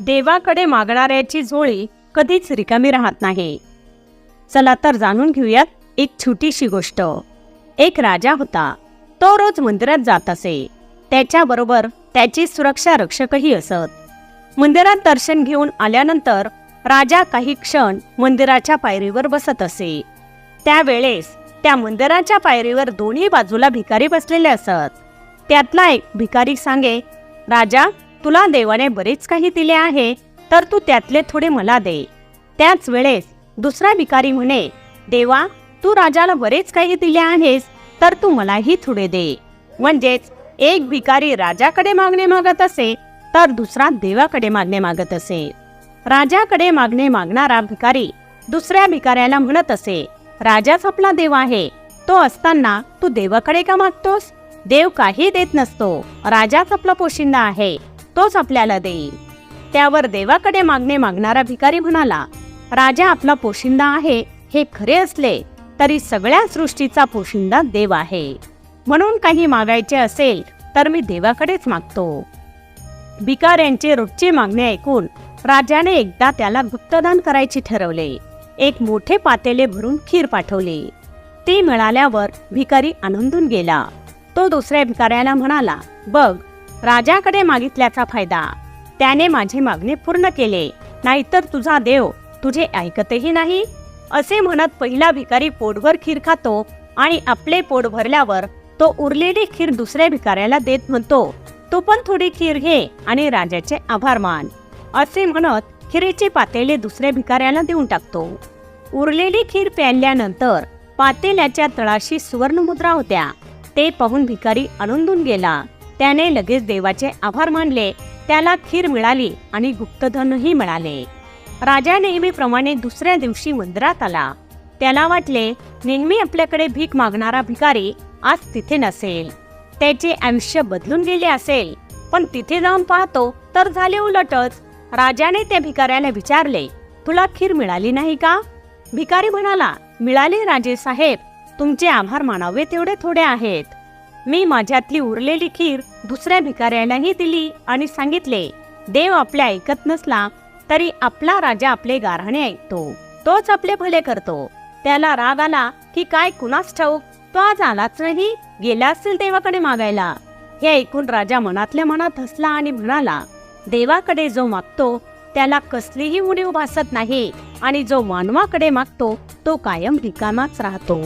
देवाकडे मागणाऱ्याची झोळी कधीच रिकामी राहत नाही. चला तर जाणून घेऊयात एक छोटीशी गोष्ट. एक राजा होता. तो रोज मंदिरात जात असे. त्याच्याबरोबर त्याची सुरक्षा रक्षकही असत. मंदिरात दर्शन घेऊन आल्यानंतर राजा काही क्षण मंदिराच्या पायरीवर बसत असे. त्यावेळेस त्या मंदिराच्या पायरीवर दोन्ही बाजूला भिकारी बसलेले असत. त्यातला एक भिकारी सांगे राजा तुला देवाने बरेच काही दिले आहे तर तू त्यातले थोडे मला दे. त्याच वेळेस दुसरा भिकारी म्हणे देवा तू राजाला बरेच काही दिले आहेस तर तू मलाही थोडे दे. म्हणजेच एक भिकारी राजाकडे मागणे मागत असे तर दुसरा देवाकडे मागणे मागत असे. राजाकडे मागणे मागणारा भिकारी दुसऱ्या भिकाऱ्याला म्हणत असे राजाच आपला देव आहे तो असताना तू देवाकडे का मागतोस? देव काही देत नसतो राजाच आपला पोशिंदा आहे. तोच आपल्याला देईल. त्यावर देवाकडे मागणे मागणारा भिकारी म्हणाला राजा आपला पोशिंदा आहे हे खरे असले तरी सगळ्या सृष्टीचा पोशिंदा देव आहे. म्हणून काही मागायचे असेल तर मी देवाकडेच मागतो. भिकाऱ्यांचे रोजचे मागणे ऐकून राजाने एकदा त्याला गुप्तदान करायचे ठरवले. एक मोठे पातेले भरून खीर पाठवली. ती मिळाल्यावर भिकारी आनंदून गेला. तो दुसऱ्या भिकाऱ्याला म्हणाला बघ राजाकडे मागितल्याचा फायदा. त्याने माझे मागणे पूर्ण केले. नाहीतर तुझा देव तुझे ऐकतही नाही. असे म्हणत पहिला भिकारी पोटभर खीर खातो आणि आपले पोट भरल्यावर तो उरलेली खीर दुसऱ्या भिकाऱ्याला देत म्हणतो तू पण थोडी खीर घे आणि राजाचे आभार मान. असे म्हणत खिरीचे पातेले दुसऱ्या भिकाऱ्याला देऊन टाकतो. उरलेली खीर प्यायल्यानंतर पातेल्याच्या तळाशी सुवर्णमुद्रा होत्या. ते पाहून भिकारी आनंदून गेला. त्याने लगेच देवाचे आभार मानले. त्याला खीर मिळाली आणि गुप्तधनही मिळाले. राजा नेहमीप्रमाणे दुसऱ्या दिवशी मंदिरात आला. त्याला वाटले नेहमी आपल्याकडे भीक मागणारा भिकारी आज तिथे नसेल. त्याचे आयुष्य बदलून गेले असेल. पण तिथे जाऊन पाहतो तर झाले उलटच. राजाने त्या भिकाऱ्याला विचारले तुला खीर मिळाली नाही का? भिकारी म्हणाला मिळाले राजे साहेब. तुमचे आभार मानावे तेवढे थोडे आहेत. मी माझ्यातली उरलेली खीर दुसऱ्या भिकाऱ्यालाही दिली आणि सांगितले देव आपले ऐकत नसला तरी आपला राजा आपले गारहाणे ऐकतो. तोच आपले भले करतो. त्याला राग आला की काय कुणास ठाऊक तो आज आलाच नाही गेला असेल देवाकडे मागायला. हे ऐकून राजा मनातल्या मनात हसला आणि म्हणाला देवाकडे जो मागतो त्याला कसलीही उणीव भासत नाही आणि जो मानवाकडे मागतो तो कायम रिकामाच राहतो.